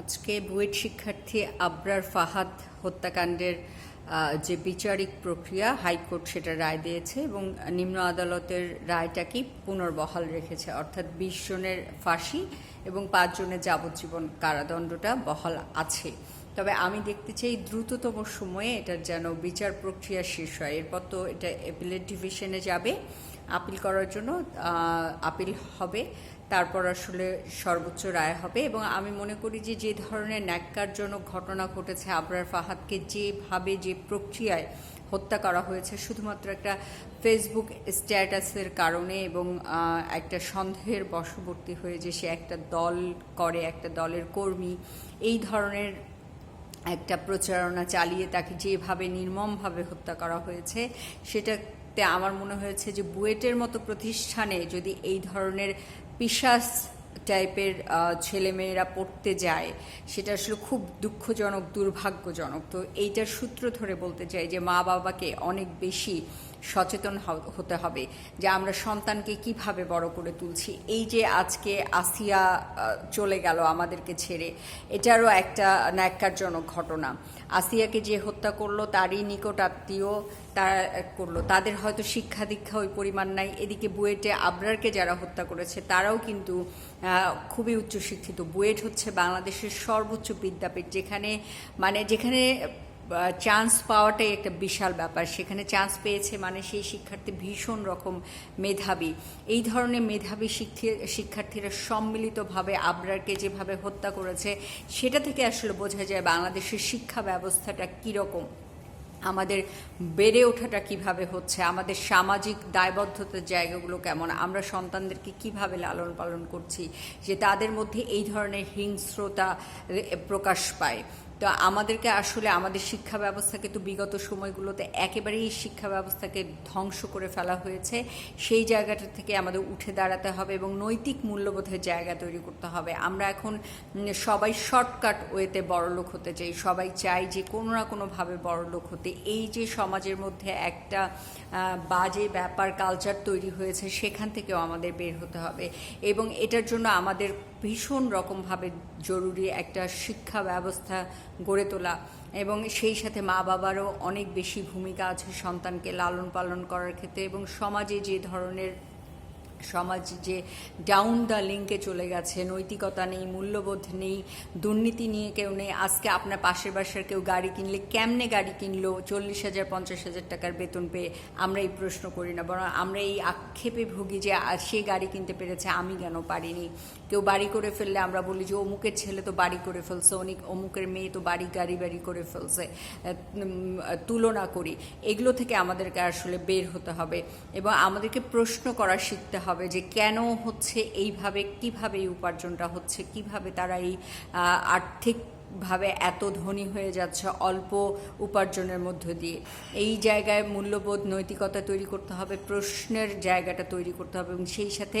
আজকে বুয়েট শিক্ষার্থী আবরার ফাহাদ হত্যাকাণ্ডের যে বিচারিক প্রক্রিয়া, হাইকোর্ট সেটা রায় দিয়েছে এবং নিম্ন আদালতের রায়টাকেই পুনর্বহাল রেখেছে। অর্থাৎ বিশ জনের ফাঁসি এবং পাঁচ জনের যাবজ্জীবন কারাদণ্ডটা বহাল আছে। তবে আমি দেখতে চাই দ্রুততম সময়ে এটার যেন বিচার প্রক্রিয়া শেষ হয়। এরপর তো এটা অ্যাপিলেট ডিভিশনে যাবে। আপিল করার জন্য আপিল হবে। তারপর আসলে সর্বোচ্চ রায় হবে এবং আমি মনে করি যে যে ধরনের ন্যাক্কারজনক ঘটনা ঘটেছে আবরার ফাহাদকে যেভাবে যে প্রক্রিয়ায় হত্যা করা হয়েছে, শুধুমাত্র একটা ফেসবুক স্ট্যাটাসের কারণে এবং একটা সন্দেহের বশবর্তী হয়ে যে সে একটা দল করে, একটা দলের কর্মী, এই ধরনের একটা প্রচারণা চালিয়ে তাকে যেভাবে নির্মমভাবে হত্যা করা হয়েছে, সেটাতে আমার মনে হয়েছে যে বুয়েটের মতো প্রতিষ্ঠানে যদি এই ধরনের পিশাস টাইপের ছেলেমেয়েরা পড়তে যায়, সেটা আসলে খুব দুঃখজনক, দুর্ভাগ্যজনক। তো এইটার সূত্র ধরে বলতে চাই যে মা বাবাকে অনেক বেশি সচেতন হতে হবে যে আমরা সন্তানকে কীভাবে বড় করে তুলছি। এই যে আজকে আসিয়া চলে গেল আমাদেরকে ছেড়ে, এটারও একটা ন্যাক্কারজনক ঘটনা। আসিয়াকে যে হত্যা করল, তারই নিকট আত্মীয় তারা করল। তাদের হয়তো শিক্ষা দীক্ষা ওই পরিমাণ নাই। এদিকে বুয়েটে আবরারকে যারা হত্যা করেছে, তারাও কিন্তু খুবই উচ্চশিক্ষিত। বুয়েট হচ্ছে বাংলাদেশের সর্বোচ্চ বিদ্যাপীঠ, যেখানে মানে যেখানে চান্স পাওয়াটাই একটা বিশাল ব্যাপার। সেখানে চান্স পেয়েছে মানে সেই শিক্ষার্থী ভীষণ রকম মেধাবী। এই ধরনের মেধাবী শিক্ষি- শিক্ষার্থীরা সম্মিলিতভাবে আবরারকে যেভাবে হত্যা করেছে, সেটা থেকে আসলে বোঝা যায় বাংলাদেশের শিক্ষা ব্যবস্থাটা কীরকম। আমাদের বেড়ে ওঠাটা কীভাবে হচ্ছে, আমাদের সামাজিক দায়বদ্ধতার জায়গাগুলো কেমন, আমরা সন্তানদেরকে কীভাবে লালন পালন করছি, যে তাদের মধ্যে এই ধরনের হিংস্রতা প্রকাশ পায়। তো আমাদেরকে আসলে আমাদের শিক্ষা ব্যবস্থাকে তো বিগত সময়গুলোতে একেবারেই শিক্ষা ব্যবস্থাকে ধ্বংস করে ফেলা হয়েছে। সেই জায়গাটা থেকে আমাদের উঠে দাঁড়াতে হবে এবং নৈতিক মূল্যবোধের জায়গা তৈরি করতে হবে। আমরা এখন সবাই শর্টকাট ওয়েতে বড়লোক হতে চাই। সবাই চাই যে কোনো না কোনোভাবে বড়লোক হতে। এই যে সমাজের মধ্যে একটা বাজে ব্যাপার কালচার তৈরি হয়েছে, সেখান থেকেও আমাদের বের হতে হবে। এবং এটার জন্য আমাদের ভীষণ রকমভাবে জরুরি একটা শিক্ষা ব্যবস্থা গড়ে তোলা এবং সেই সাথে মা বাবারও অনেক বেশি ভূমিকা আছে সন্তানকে লালন পালন করার ক্ষেত্রে এবং সমাজে যে ধরনের সমাজ যে ডাউন দ্য লিঙ্কে চলে গেছে নৈতিকতা নেই, মূল্যবোধ নেই, দুর্নীতি নিয়ে কেউ নেই, আজকে আপনার পাশের বাসার কেউ গাড়ি কিনলে কেমনে গাড়ি কিনলো, চল্লিশ হাজার, পঞ্চাশ হাজার টাকার বেতন পেয়ে আমরা এই প্রশ্ন করি না, বরং আমরা এই আক্ষেপে ভুগি যে সে গাড়ি কিনতে পেরেছে, আমি কেন পারিনি? কেউ বাড়ি করে ফেললে আমরা বলি যে, অমুকের ছেলে তো বাড়ি করে ফেলছে, অনেক অমুকের মেয়ে তো বাড়ি, গাড়ি বাড়ি করে ফেলছে তুলনা করি। এগুলো থেকে আমাদেরকে আসলে বের হতে হবে এবং আমাদেরকে প্রশ্ন করা শিখতে হবে। যে কেন হচ্ছে এইভাবে, কীভাবে এই উপার্জনটা হচ্ছে, কীভাবে তারা এই আর্থিক ভাবে এত ধনী হয়ে যাচ্ছে অল্প উপার্জনের মধ্য দিয়ে। এই জায়গায় মূল্যবোধ, নৈতিকতা তৈরি করতে হবে, প্রশ্নের জায়গাটা তৈরি করতে হবে এবং সেই সাথে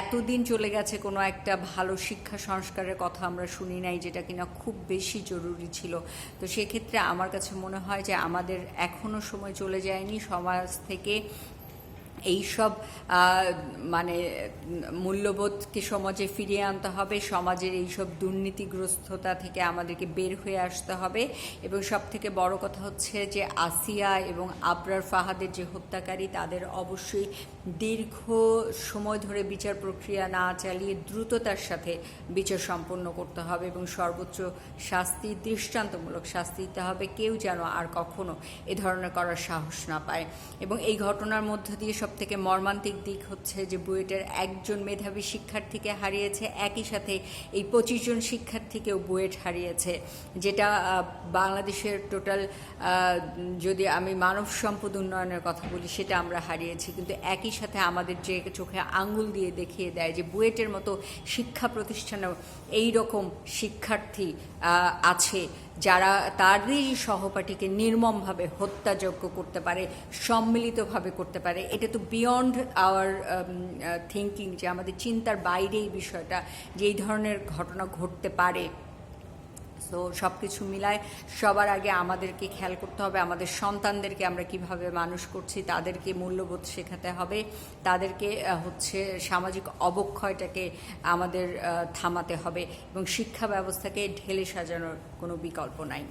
এতদিন চলে গেছে কোনো একটা ভালো শিক্ষা সংস্কারের কথা আমরা শুনি নাই যেটা কিনা খুব বেশি জরুরি ছিল। তো সেক্ষেত্রে আমার কাছে মনে হয় যে আমাদের এখনও সময় চলে যায়নি সমাজ থেকে এইসব মানে মূল্যবোধকে সমাজে ফিরিয়ে আনতে হবে? সমাজের এইসব দুর্নীতিগ্রস্ততা থেকে আমাদেরকে বের হয়ে আসতে হবে। এবং সব থেকে বড় কথা হচ্ছে যে, আসিয়া এবং আবরার ফাহাদের যে হত্যাকারী, তাদের অবশ্যই দীর্ঘ সময় ধরে বিচার প্রক্রিয়া না চালিয়ে দ্রুততার সাথে বিচার সম্পন্ন করতে হবে এবং সর্বোচ্চ শাস্তি, দৃষ্টান্তমূলক শাস্তি দিতে হবে। কেউ যেন আর কখনো এ ধরনের করার সাহস না পায়। এবং এই ঘটনার মধ্য দিয়ে সব থেকে মর্মান্তিক দিক হচ্ছে যে বুয়েটের একজন মেধাবী শিক্ষার্থীকে হারিয়েছে একই সাথে এই পঁচিশ জন শিক্ষার্থীকেও বুয়েট হারিয়েছে, যেটা বাংলাদেশের টোটাল যদি আমি মানব সম্পদ উন্নয়নের কথা বলি, সেটা আমরা হারিয়েছি। কিন্তু একই সাথে আমাদের যে চোখে আঙ্গুল দিয়ে দেখিয়ে দেয় যে বুয়েটের মতো শিক্ষা প্রতিষ্ঠানেও এই রকম শিক্ষার্থী আছে, যারা তারই সহপাঠীকে নির্মমভাবে হত্যাযোগ্য করতে পারে, সম্মিলিতভাবে করতে পারে, এটা তো বিয়ন্ড আওয়ার থিঙ্কিং যে আমাদের চিন্তার বাইরে এই বিষয়টা, যে এই ধরনের ঘটনা ঘটতে পারে। তো সব কিছু মিলায় সবার আগে আমাদেরকে খেয়াল করতে হবে, আমাদের সন্তানদেরকে আমরা কীভাবে মানুষ করছি, তাদেরকে মূল্যবোধ শেখাতে হবে, তাদেরকে হচ্ছে সামাজিক অবক্ষয়টাকে আমাদের থামাতে হবে এবং শিক্ষা ব্যবস্থাকে ঢেলে সাজানোর কোনো বিকল্প নাই।